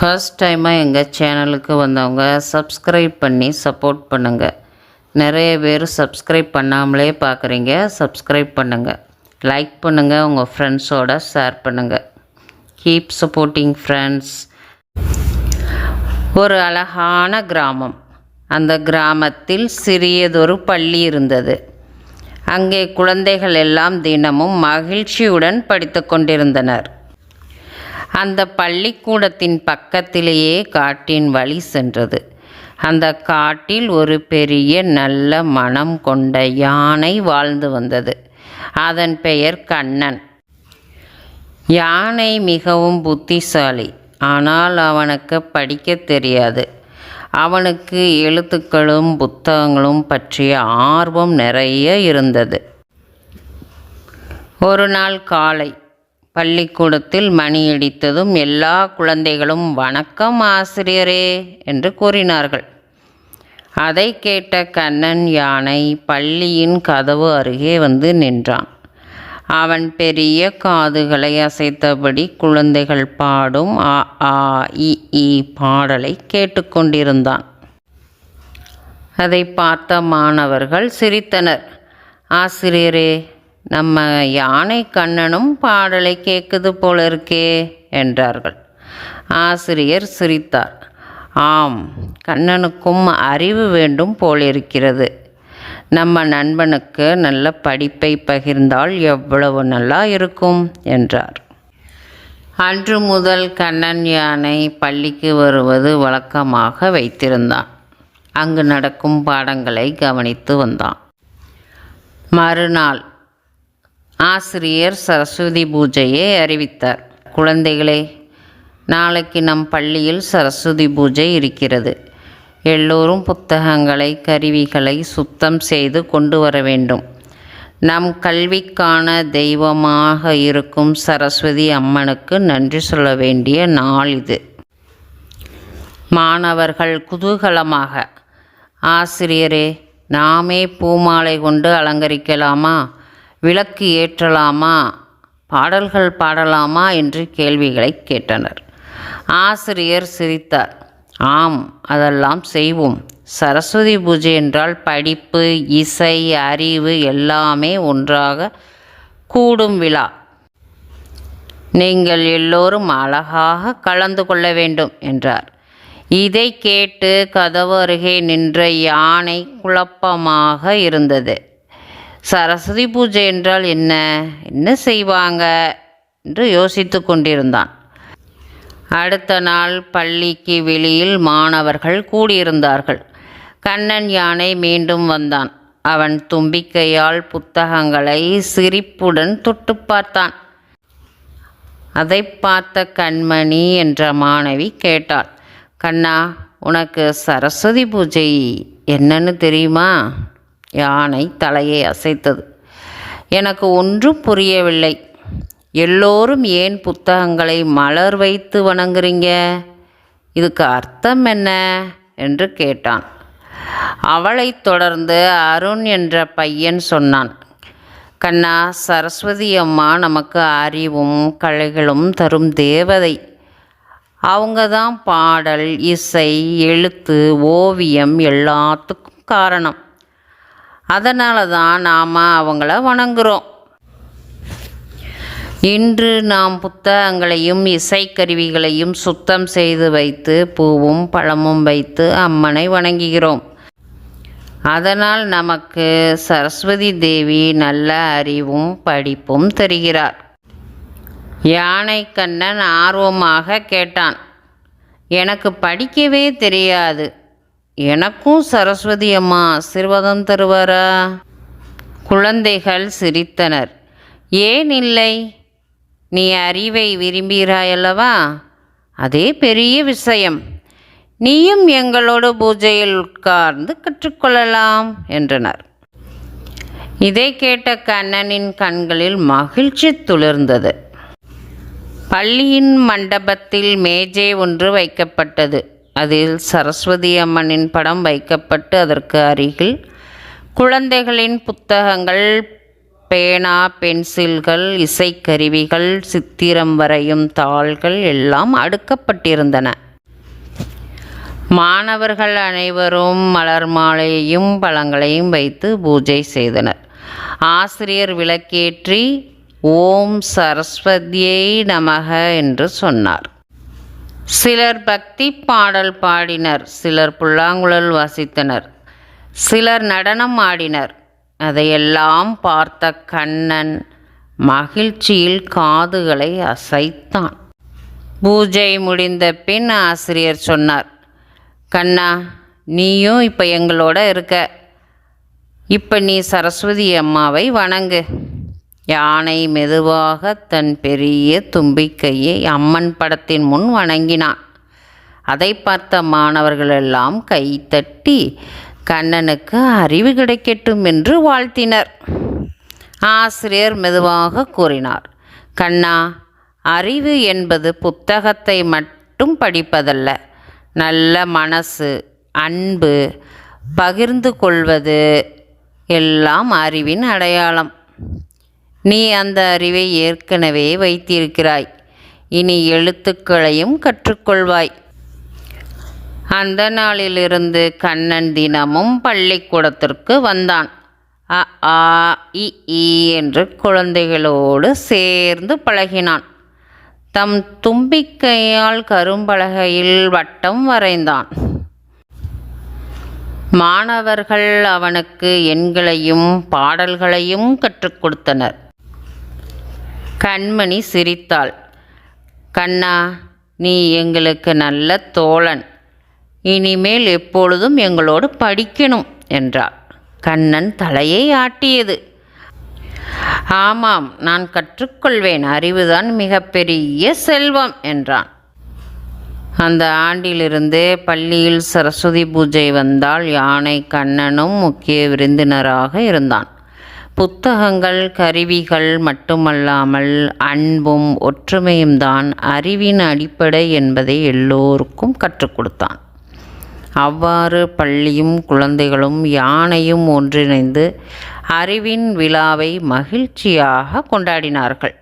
First டைமாக எங்கள் சேனலுக்கு வந்தவங்க சப்ஸ்கிரைப் பண்ணி சப்போர்ட் பண்ணுங்கள் நிறைய பேர் சப்ஸ்கிரைப் பண்ணாமலே பார்க்குறீங்க சப்ஸ்கிரைப் பண்ணுங்கள் லைக் பண்ணுங்கள் உங்கள் ஃப்ரெண்ட்ஸோட ஷேர் பண்ணுங்கள் கீப் சப்போர்ட்டிங் ஃப்ரெண்ட்ஸ் ஒரு அழகான கிராமம். அந்த கிராமத்தில் சிறியதொரு பள்ளி இருந்தது. அங்கே குழந்தைகள் எல்லாம் தினமும் மகிழ்ச்சியுடன் படித்து கொண்டிருந்தனர். அந்த பள்ளிக்கூடத்தின் பக்கத்திலேயே காட்டின் வழி சென்றது. அந்த காட்டில் ஒரு பெரிய நல்ல மனம் கொண்ட யானை வாழ்ந்து வந்தது. அதன் பெயர் கண்ணன். யானை மிகவும் புத்திசாலி. ஆனால் அவனுக்கு படிக்க தெரியாது. அவனுக்கு எழுத்துக்களும் புத்தகங்களும் பற்றிய ஆர்வம் நிறைய இருந்தது. ஒரு நாள் காலை பள்ளிக்கூடத்தில் மணியடித்ததும் எல்லா குழந்தைகளும் வணக்கம் ஆசிரியரே என்று கூறினார்கள். அதை கேட்ட கண்ணன் யானை பள்ளியின் கதவு அருகே வந்து நின்றான். அவன் பெரிய காதுகளை அசைத்தபடி குழந்தைகள் பாடும் ஆ ஆ இ பாடலை கேட்டுக்கொண்டிருந்தான் அதை பார்த்த மாணவர்கள் சிரித்தனர். ஆசிரியரே நம்ம யானை கண்ணனும் பாடலை கேட்குது போல இருக்கே என்றார்கள். ஆசிரியர் சிரித்தார். ஆம் கண்ணனுக்கும் அறிவு வேண்டும் போலிருக்கிறது. நம்ம நண்பனுக்கு நல்ல படிப்பை பகிர்ந்தால் எவ்வளவு நல்லா இருக்கும் என்றார். அன்று முதல் கண்ணன் யானை பள்ளிக்கு வருவது வழக்கமாக வைத்திருந்தான். அங்கு நடக்கும் பாடங்களை கவனித்து வந்தான். மறுநாள் ஆசிரியர் சரஸ்வதி பூஜையை அறிவித்தார். குழந்தைகளே நாளைக்கு நம் பள்ளியில் சரஸ்வதி பூஜை இருக்கிறது. எல்லோரும் புத்தகங்களை கருவிகளை சுத்தம் செய்து கொண்டு வர வேண்டும். நம் கல்விக்கான தெய்வமாக இருக்கும் சரஸ்வதி அம்மனுக்கு நன்றி சொல்ல வேண்டிய நாள் இது. மாணவர்கள் குதூகலமாக ஆசிரியரே நாமே பூமாலை கொண்டு அலங்கரிக்கலாமா? விளக்கு ஏற்றலாமா? பாடல்கள் பாடலாமா? என்று கேள்விகளை கேட்டனர். ஆசிரியர் சிரித்தார். ஆம் அதெல்லாம் செய்வோம். சரஸ்வதி பூஜை என்றால் படிப்பு இசை அறிவு எல்லாமே ஒன்றாக கூடும் விழா. நீங்கள் எல்லோரும் அழகாக கலந்து கொள்ள வேண்டும் என்றார். இதை கேட்டு கதவு அருகே நின்ற யானை குழப்பமாக இருந்தது. சரஸ்வதி பூஜை என்றால் என்ன? என்ன செய்வாங்க? என்று யோசித்து கொண்டிருந்தான். அடுத்த நாள் பள்ளிக்கு வெளியில் மாணவர்கள் கூடியிருந்தார்கள். கண்ணன் யானை மீண்டும் வந்தான். அவன் தும்பிக்கையால் புத்தகங்களை சிரிப்புடன் தொட்டு பார்த்தான். அதை பார்த்த கண்மணி என்ற மாணவி கேட்டாள் கண்ணா உனக்கு சரஸ்வதி பூஜை என்னன்னு தெரியுமா? யானை தலையை அசைத்தது. எனக்கு ஒன்றும் புரியவில்லை. எல்லோரும் ஏன் புத்தகங்களை மலர் வைத்து வணங்குறீங்க? இதுக்கு அர்த்தம் என்ன? என்று கேட்டான். அவளைத் தொடர்ந்து அருண் என்ற பையன் சொன்னான். கண்ணா சரஸ்வதி அம்மா நமக்கு அறிவும் கலைகளும் தரும் தேவதை. அவங்க தான் பாடல் இசை எழுத்து ஓவியம் எல்லாத்துக்கும் காரணம். அதனால தான் நாம் அவங்கள வணங்குகிறோம் இன்று நாம் புத்தகங்களையும் இசைக்கருவிகளையும் சுத்தம் செய்து வைத்து பூவும் பழமும் வைத்து அம்மனை வணங்குகிறோம். அதனால் நமக்கு சரஸ்வதி தேவி நல்ல அறிவும் படிப்பும் தருகிறார். யானை கண்ணன் ஆர்வமாக கேட்டான் எனக்கு படிக்கவே தெரியாது. எனக்கும் சரஸ்வதி அம்மா ஆசிர்வாதம் தருவாரா? குழந்தைகள் சிரித்தனர். ஏன் இல்லை? நீ அறிவை விரும்புகிறாயல்லவா? அதே பெரிய விஷயம். நீயும் எங்களோடு பூஜையில் உட்கார்ந்து கற்றுக்கொள்ளலாம் என்றனர். இதை கேட்ட கண்ணனின் கண்களில் மகிழ்ச்சி துளிர்ந்தது. பள்ளியின் மண்டபத்தில் மேஜை ஒன்று வைக்கப்பட்டது. அதில் சரஸ்வதி அம்மனின் படம் வைக்கப்பட்டு அதற்கு அருகில் குழந்தைகளின் புத்தகங்கள் பேனா பென்சில்கள் இசைக்கருவிகள் சித்திரம் வரையும் தாள்கள் எல்லாம் அடுக்கப்பட்டிருந்தன. மாணவர்கள் அனைவரும் மலர் மாலையையும் பழங்களையும் வைத்து பூஜை செய்தனர். ஆசிரியர் விளக்கேற்றி ஓம் சரஸ்வதியை நமக என்று சொன்னார். சிலர் பக்தி பாடல் பாடினர் சிலர் புல்லாங்குழல் வாசித்தனர் சிலர் நடனம் ஆடினர். அதையெல்லாம் பார்த்த கண்ணன் மகிழ்ச்சியில் காதுகளை அசைத்தான். பூஜை முடிந்த பின் ஆசிரியர் சொன்னார் கண்ணா நீயும் இப்போ எங்களோட இருக்க. இப்போ நீ சரஸ்வதி அம்மாவை வணங்கு. யானை மெதுவாக தன் பெரிய தும்பிக்கையை அம்மன் படத்தின் முன் வணங்கினான். அதை பார்த்த மாணவர்கள் எல்லாம் கைத்தட்டி கண்ணனுக்கு அறிவு கிடைக்கட்டும் என்று வாழ்த்தினர். ஆசிரியர் மெதுவாக கூறினார் கண்ணா அறிவு என்பது புத்தகத்தை மட்டும் படிப்பதல்ல. நல்ல மனசு அன்பு பகிர்ந்து கொள்வது எல்லாம் அறிவின் அடையாளம். நீ அந்த அறிவை ஏற்கனவே வைத்திருக்கிறாய். இனி எழுத்துக்களையும் கற்றுக்கொள்வாய். அந்த நாளிலிருந்து கண்ணன் தினமும் பள்ளிக்கூடத்திற்கு வந்தான். அ ஆ இ ஈ என்று குழந்தைகளோடு சேர்ந்து பழகினான். தம் தும்பிக்கையால் கரும்பலகையில் வட்டம் வரைந்தான். மாணவர்கள் அவனுக்கு எண்களையும் பாடல்களையும் கற்றுக் கொடுத்தனர். கண்மணி சிரித்தாள். கண்ணா நீ எங்களுக்கு நல்ல தோழன். இனிமேல் எப்பொழுதும் எங்களோடு படிக்கணும் என்றாள். கண்ணன் தலையை ஆட்டியது. ஆமாம் நான் கற்றுக்கொள்வேன். அறிவுதான் மிகப்பெரிய செல்வம் என்றான். அந்த ஆண்டிலிருந்து பள்ளியில் சரஸ்வதி பூஜை வந்தால் யானை கண்ணனும் முக்கிய விருந்தினராக இருந்தான். புத்தகங்கள் கருவிகள் மட்டுமல்லாமல் அன்பும் ஒற்றுமையும் தான் அறிவின் அடிப்படை என்பதை எல்லோருக்கும் கற்றுக் கொடுத்தான். அவ்வாறு பள்ளியும் குழந்தைகளும் யானையும் ஒன்றிணைந்து அறிவின் விழாவை மகிழ்ச்சியாக கொண்டாடினார்கள்.